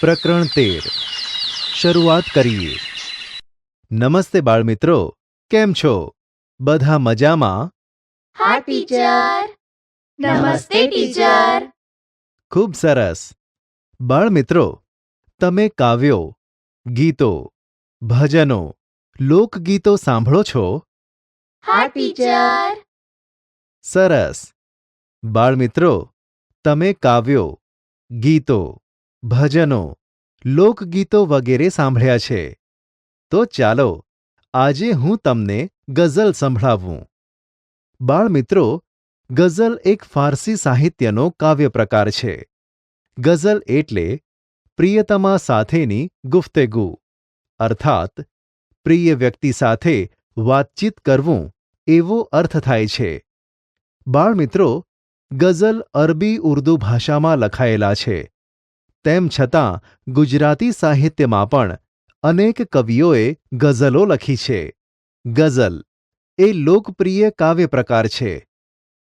પ્રકરણ તેર. શરૂઆત કરીએ. નમસ્તે બાળમિત્રો કેમ છો? બધા મજામાં? હા ટીચર. નમસ્તે ટીચર. ખૂબ સરસ. બાળમિત્રો તમે કાવ્યો ગીતો ભજનો લોકગીતો સાંભળો છો? હા ટીચર. સરસ. બાળમિત્રો તમે કાવ્યો ગીતો ભજનો, લોકગીતો વગેરે સાંભળ્યા છે. તો ચાલો, આજે હું તમને ગઝલ સંભળાવું. બાળમિત્રો, ગઝલ એક ફારસી સાહિત્યનો કાવ્ય પ્રકાર છે. ગઝલ એટલે પ્રિયતમા સાથેની ગુફ્તેગુ. અર્થાત, પ્રિય વ્યક્તિ સાથે વાતચીત કરવું એવો અર્થ થાય છે. બાળમિત્રો, ગઝલ અરબી ઉર્દુ ભાષામાં લખાયેલા છે. તેમ છતાં ગુજરાતી સાહિત્યમાં પણ અનેક કવિઓએ ગઝલો લખી છે. ગઝલ એ લોકપ્રિય કાવ્ય પ્રકાર છે.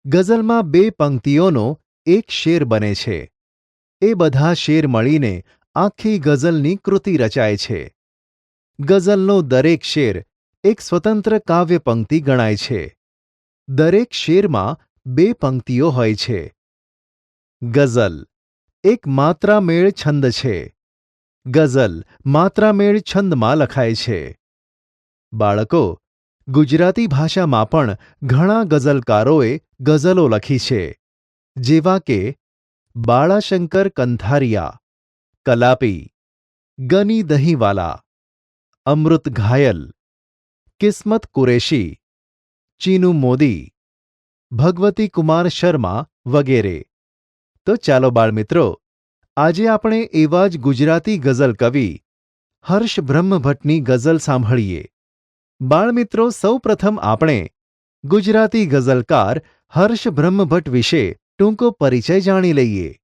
ગઝલમાં બે પંક્તિઓનો એક શેર બને છે. એ બધા શેર મળીને આખી ગઝલની કૃતિ રચાય છે. ગઝલનો દરેક શેર એક સ્વતંત્ર કાવ્ય પંક્તિ ગણાય છે. દરેક શેરમાં બે પંક્તિઓ હોય છે. ગઝલ એક માત્રામેળ છંદ છે. ગઝલ માત્રામેળ છંદમાં લખાય છે. બાળકો, ગુજરાતી ભાષામાં પણ ઘણા ગઝલકારોએ ગઝલો લખી છે. જેવા કે બાળાશંકર કંથારિયા, કલાપી, ગની દહીંવાલા, અમૃત ઘાયલ, કિસ્મત કુરેશી, ચીનુ મોદી, ભગવતી કુમાર શર્મા વગેરે. તો ચાલો બાળમિત્રો, આજે આપણે એવા જ ગુજરાતી ગઝલ કવિ હર્ષ બ્રહ્મભટ્ટની ગઝલ સાંભળીએ. બાળમિત્રો, સૌપ્રથમ આપણે ગુજરાતી ગઝલકાર હર્ષ બ્રહ્મભટ્ટ વિશે ટૂંકો પરિચય જાણી લઈએ.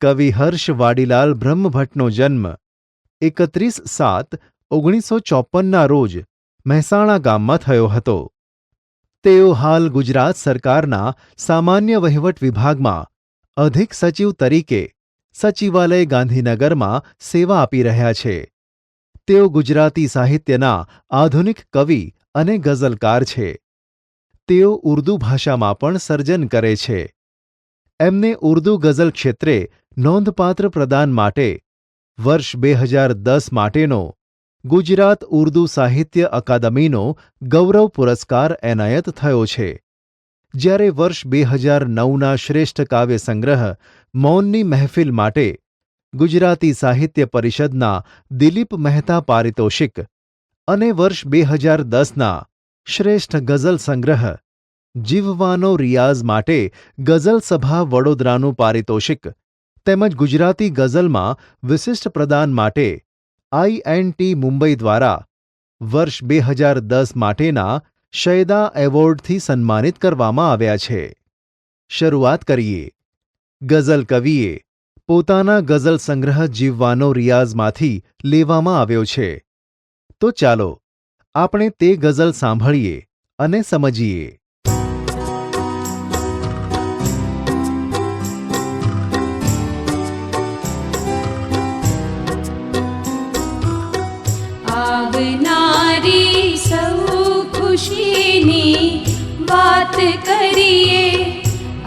કવિ હર્ષ વાડીલાલ બ્રહ્મભટ્ટનો જન્મ એકત્રીસ સાત ઓગણીસો ચોપનના રોજ મહેસાણા ગામમાં થયો હતો. તેઓ હાલ ગુજરાત સરકારના સામાન્ય વહીવટ વિભાગમાં અધિક સચિવ તરીકે સચિવાલય ગાંધીનગરમાં સેવા આપી રહ્યા છે. તેઓ ગુજરાતી સાહિત્યના આધુનિક કવિ અને ગઝલકાર છે. તેઓ ઉર્દૂ ભાષામાં પણ સર્જન કરે છે. એમને ઉર્દૂ ગઝલ ક્ષેત્રે નોંધપાત્ર પ્રદાન માટે વર્ષ બે હજાર દસ માટેનો ગુજરાત ઉર્દૂ સાહિત્ય અકાદમીનો ગૌરવ પુરસ્કાર એનાયત થયો છે. જ્યારે વર્ષ બે હજાર નવના શ્રેષ્ઠ કાવ્ય સંગ્રહ મૌનની મહેફિલ માટે ગુજરાતી સાહિત્ય પરિષદના દિલીપ મહેતા પારિતોષિક અને વર્ષ બે હજાર દસના શ્રેષ્ઠ ગઝલ સંગ્રહ જીવવાનો રિયાઝ માટે ગઝલ સભા વડોદરાનું પારિતોષિક તેમજ ગુજરાતી ગઝલમાં વિશિષ્ટ પ્રદાન માટે આઈએનટી મુંબઈ દ્વારા વર્ષ બે હજાર દસ માટેના શૈદા એવોર્ડથી સન્માનિત કરવામાં આવ્યા છે. શરૂઆત કરીએ. ગઝલ કવિએ પોતાના ગઝલ સંગ્રહ જીવવાનો રિયાઝમાંથી લેવામાં આવ્યો છે. તો ચાલો, આપણે તે ગઝલ સાંભળીએ અને સમજીએ. આવનારી સૌ ખુશીની વાત કરીએ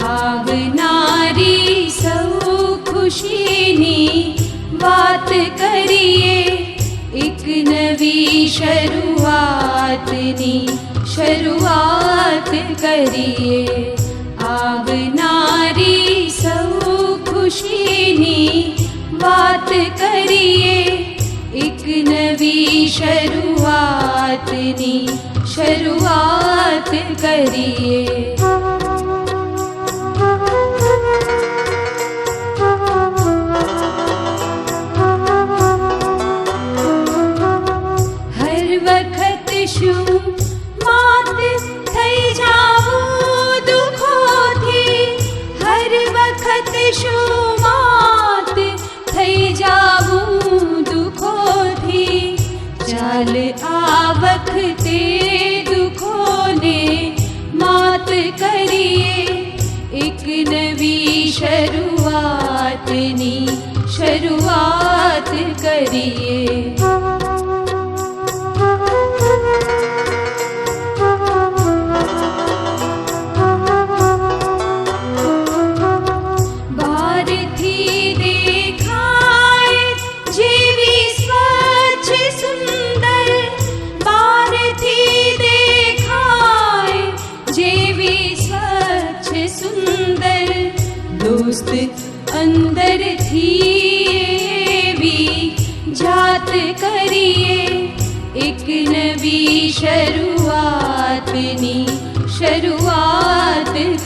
આવનારી સૌ ખુશીની વાત કરીએ એક નવી શરૂઆતની શરૂઆત કરીએ આવનારી સૌ ખુશીની વાત કરીએ એક નવી શરૂઆતની શરૂઆત કરીએ. હર શું માત થઈ જાવું દુઃખોથી? શું નવી શરૂઆતની શરૂઆત કરીએ दोस्त अंदर थी जात करिए। एक नवी शुरु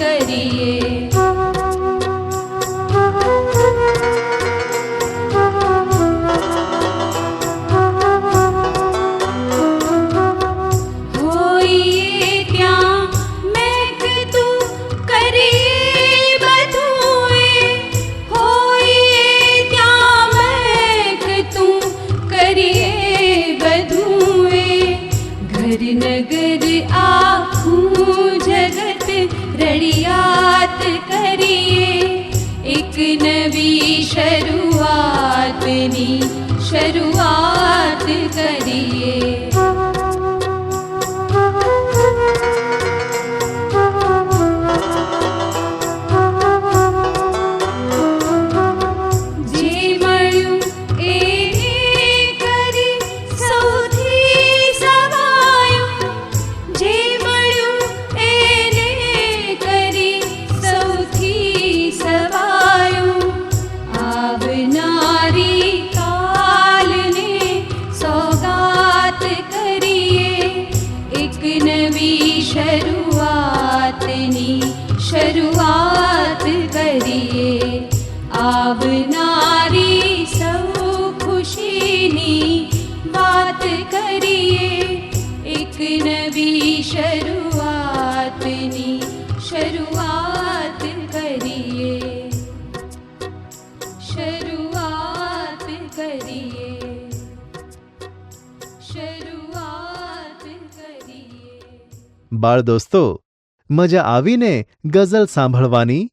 करिए। શરૂઆત કરીએ. એક નવી શરૂઆતની શરૂઆત કરીએ આવનારી સૌ ખુશીની વાત કરીએ એક નવી શરૂઆતની શરૂઆત બાળ દોસ્તો મજા આવીને ગઝલ સાંભળવાની?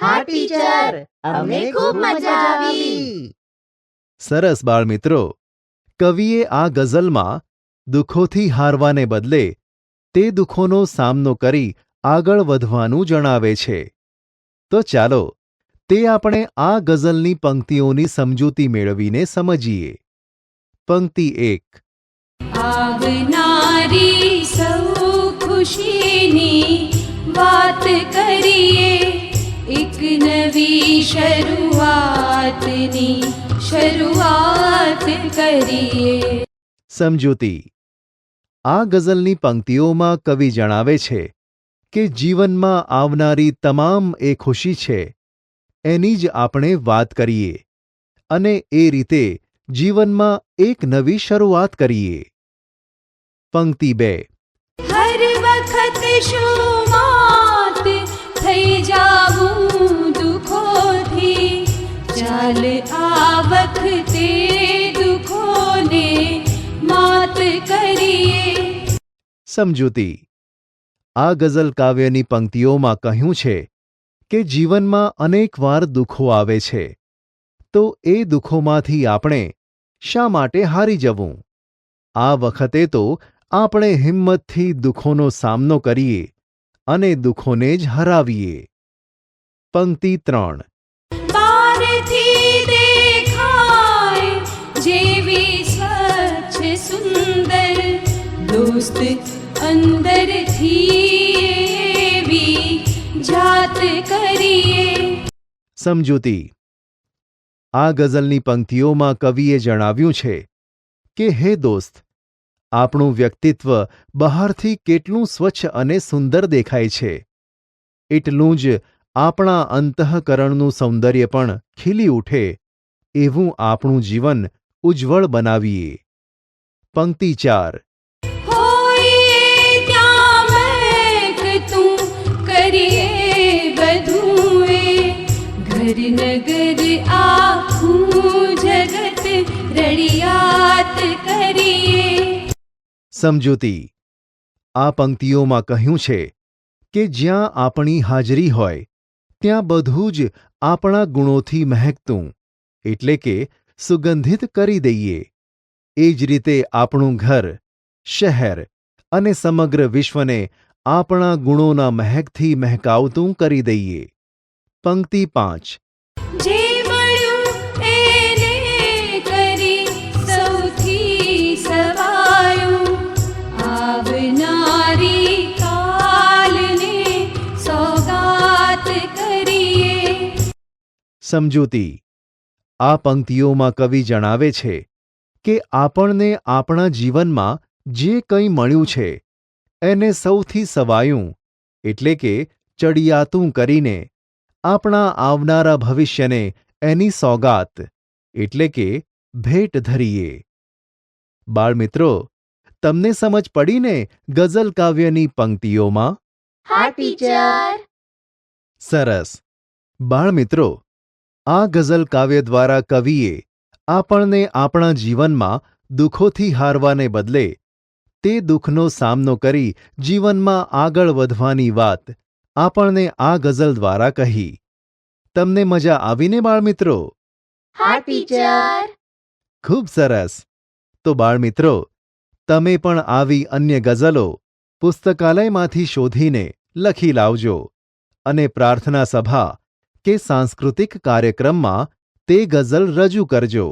હા ટીચર. અમને ખૂબ મજા આવી. સરસ બાળ મિત્રો કવિએ આ ગઝલમાં દુઃખોથી હારવાને બદલે તે દુઃખોનો સામનો કરી આગળ વધવાનું જણાવે છે. તો ચાલો તે આપણે આ ગઝલની પંક્તિઓની સમજૂતી મેળવીને સમજીએ. પંક્તિ એક. આવનારી સૌ ખુશીની વાત કરીએ એક નવી શરૂઆતની શરૂઆત કરીએ સમજૂતી આ ગઝલની પંક્તિઓમાં કવિ જણાવે છે કે જીવનમાં આવનારી તમામ એ ખુશી છે એની જ આપણે વાત કરીએ અને એ રીતે જીવનમાં એક નવી શરૂઆત કરીએ પંક્તિ બે હર વખત શું માત થઈ જાવું દુઃખોથી ચાલ આ વખતે દુઃખોને માત કરીએ સમજૂતી આ ગઝલ કાવ્યની પંક્તિઓમાં કહ્યું છે કે જીવનમાં અનેકવાર દુઃખો આવે છે. તો એ દુઃખોમાંથી આપણે શા માટે હારી જવું? આ વખતે તો આપણે હિંમતથી દુઃખોનો સામનો કરીએ અને દુઃખોને જ હરાવીએ. પંક્તિ ત્રણ. દોસ્ત અંદરથી જાત કરીએ. સમજૂતી. આ ગઝલની પંક્તિઓમાં કવિએ જણાવ્યું છે કે હે દોસ્ત આપણું વ્યક્તિત્વ બહારથી કેટલું સ્વચ્છ અને સુંદર દેખાય છે. એટલું જ આપણા અંતઃકરણનું સૌંદર્ય પણ ખીલી ઉઠે, એવું આપણું જીવન ઉજ્જવળ બનાવીએ. પંક્તિ ચાર. નગર આખું જગત રડિયાત કરીએ. સમજૂતી. આ પંક્તિઓમાં કહ્યું છે કે જ્યાં આપણી હાજરી હોય, ત્યાં બધું જ આપણા ગુણોથી મહેકતું, એટલે કે સુગંધિત કરી દઈએ. એ જ રીતે આપણું ઘર, શહેર અને સમગ્ર વિશ્વને આપણા ગુણોના મહેકથી મહેકાવતું કરી દઈએ. પંક્તિ પાંચ. સમજૂતી. આ પંક્તિઓમાં કવિ જણાવે છે કે આપણને આપણા જીવનમાં જે કંઈ મળ્યું છે એને સૌથી સવાયું એટલે કે ચડિયાતું કરીને આપણા આવનારા ભવિષ્યને એની સોગાત એટલે કે ભેટ ધરીએ. બાળમિત્રો તમને સમજ પડીને ગઝલ કાવ્યની પંક્તિઓમાં? હા ટીચર. સરસ. બાળમિત્રો આ ગઝલ કાવ્ય દ્વારા કવિએ આપણને આપણા જીવનમાં દુઃખોથી હારવાને બદલે તે દુઃખનો સામનો કરી જીવનમાં આગળ વધવાની વાત આપણને આ ગઝલ દ્વારા કહી. તમને મજા આવીને બાળમિત્રો? હા ટીચર. ખૂબ સરસ. તો બાળમિત્રો તમે પણ આવી અન્ય ગઝલો પુસ્તકાલયમાંથી શોધીને લખી લાવજો અને પ્રાર્થના સભા કે સાંસ્કૃતિક કાર્યક્રમમાં તે ગઝલ રજૂ કરજો.